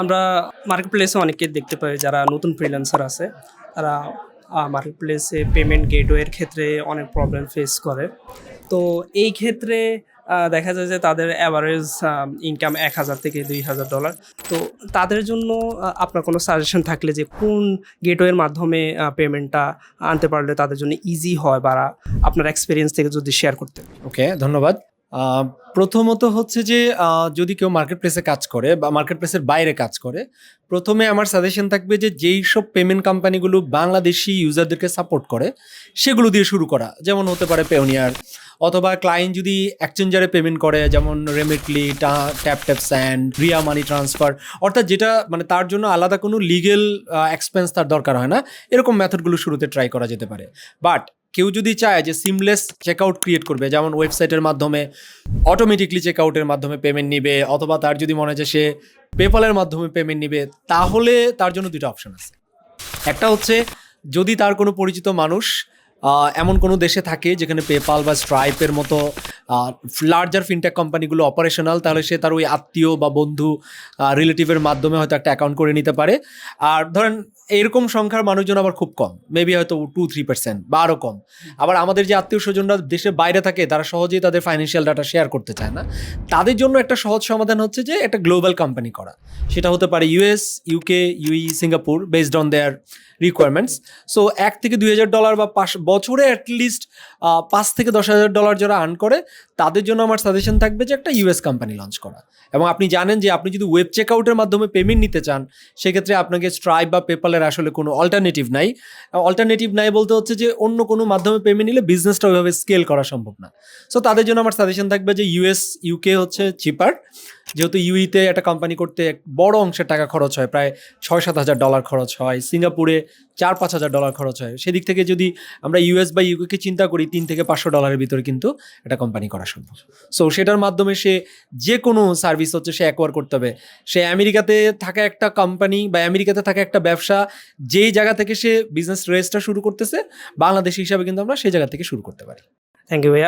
আমরা মার্কেট প্লেসে অনেককে দেখতে পাই যারা নতুন ফ্রিল্যান্সার আছে। তারা মার্কেট প্লেসে পেমেন্ট গেটওয়ের ক্ষেত্রে অনেক প্রবলেম ফেস করে। তো এই ক্ষেত্রে দেখা যায় যে তাদের অ্যাভারেজ ইনকাম এক হাজার থেকে দুই হাজার ডলার তো তাদের জন্য আপনার কোনো সাজেশন থাকলে যে কোন গেটওয়ের মাধ্যমে পেমেন্টটা আনতে পারলে তাদের জন্য ইজি হয় বা আপনার এক্সপিরিয়েন্স থেকে যদি শেয়ার করতে। ওকে ধন্যবাদ। প্রথমত হচ্ছে যে যদি কেউ মার্কেট প্লেসে কাজ করে বা মার্কেট প্লেসের বাইরে কাজ করে, প্রথমে আমার সাজেশন থাকবে যে, যেই সব পেমেন্ট কোম্পানিগুলো বাংলাদেশি ইউজারদেরকে সাপোর্ট করে, সেগুলো দিয়ে শুরু করা। যেমন হতে পারে পেওনিয়ার অথবা ক্লায়েন্ট যদি এক্সচেঞ্জারে পেমেন্ট করে, যেমন Remitly tap tap send Ria money transfer অর্থাৎ যেটা মানে তার জন্য আলাদা কোনো লিগেল এক্সপেন্স তার দরকার হয় না, এরকম মেথডগুলো শুরুতে ট্রাই করা যেতে পারে। বাট কেউ যদি চায় যে সিমলেস চেকআউট ক্রিয়েট করবে, যেমন ওয়েবসাইটের মাধ্যমে অটোমেটিকলি চেকআউটের মাধ্যমে পেমেন্ট নিবে, অথবা তার যদি মনে হয় সে পেপালের মাধ্যমে পেমেন্ট নিবে, তাহলে তার জন্য দুটো অপশন আছে। একটা হচ্ছে, যদি তার কোনো পরিচিত মানুষ এমন কোনো দেশে থাকে যেখানে পেপাল বা স্ট্রাইপের মতো লার্জার ফিনটেক কোম্পানিগুলো অপারেশনাল তাহলে সে তার ওই আত্মীয় বা বন্ধু রিলেটিভের মাধ্যমে হয়তো একটা অ্যাকাউন্ট করে নিতে পারে। আর ধরেন, এরকম সংখ্যার মানুষজন আবার খুব কম মেবি হয়তো টু থ্রি পার্সেন্ট বা আরও কম। আবার আমাদের যে আত্মীয় স্বজনরা দেশের বাইরে থাকে, তারা সহজেই তাদের ফাইন্যান্সিয়াল ডাটা শেয়ার করতে চায় না। তাদের জন্য একটা সহজ সমাধান হচ্ছে যে, একটা গ্লোবাল কোম্পানি করা। সেটা হতে পারে US UK UAE Singapore based on their requirements so এক থেকে দুই হাজার ডলার বা পাঁচ, বছরে অ্যাটলিস্ট পাঁচ থেকে দশ হাজার ডলার যারা আর্ন করে তাদের জন্য আমার সাজেশন থাকবে যে একটা ইউএস কোম্পানি লঞ্চ করা। এবং আপনি জানেন যে আপনি যদি ওয়েব চেকআউটের মাধ্যমে পেমেন্ট নিতে চান, সেক্ষেত্রে আপনাকে স্ট্রাইপ বা পেপালের আসলে কোনো অল্টারনেটিভ নাই। অল্টারনেটিভ নাই বলতে হচ্ছে যে অন্য কোনো মাধ্যমে পেমেন্ট নিলে বিজনেসটা ওইভাবে স্কেল করা সম্ভব না। সো তাদের জন্য আমার সাজেশন থাকবে যে ইউএস ইউকে হচ্ছে চিপার যেহেতু ইউইতে একটা কোম্পানি করতে বড় অংশের টাকা খরচ হয়, প্রায় ছয় সাত হাজার ডলার খরচ হয়, সিঙ্গাপুরে চার পাঁচ হাজার ডলার খরচ হয়। সেদিক থেকে যদি আমরা ইউএস বা ইউকে চিন্তা করি, তিন থেকে পাঁচশো ডলারের ভিতরে কিন্তু একটা কোম্পানি করা সম্ভব। সো সেটার মাধ্যমে সে যে কোনো সার্ভিস হচ্ছে, সে অ্যাকোয়ার করতে হবে। সে আমেরিকাতে থাকা একটা কোম্পানি বা আমেরিকাতে থাকা একটা ব্যবসা, যেই জায়গা থেকে সে বিজনেস রেসটা শুরু করতেছে, বাংলাদেশ হিসাবে কিন্তু আমরা সেই জায়গা থেকে শুরু করতে পারি। থ্যাংক ইউ ভাইয়া।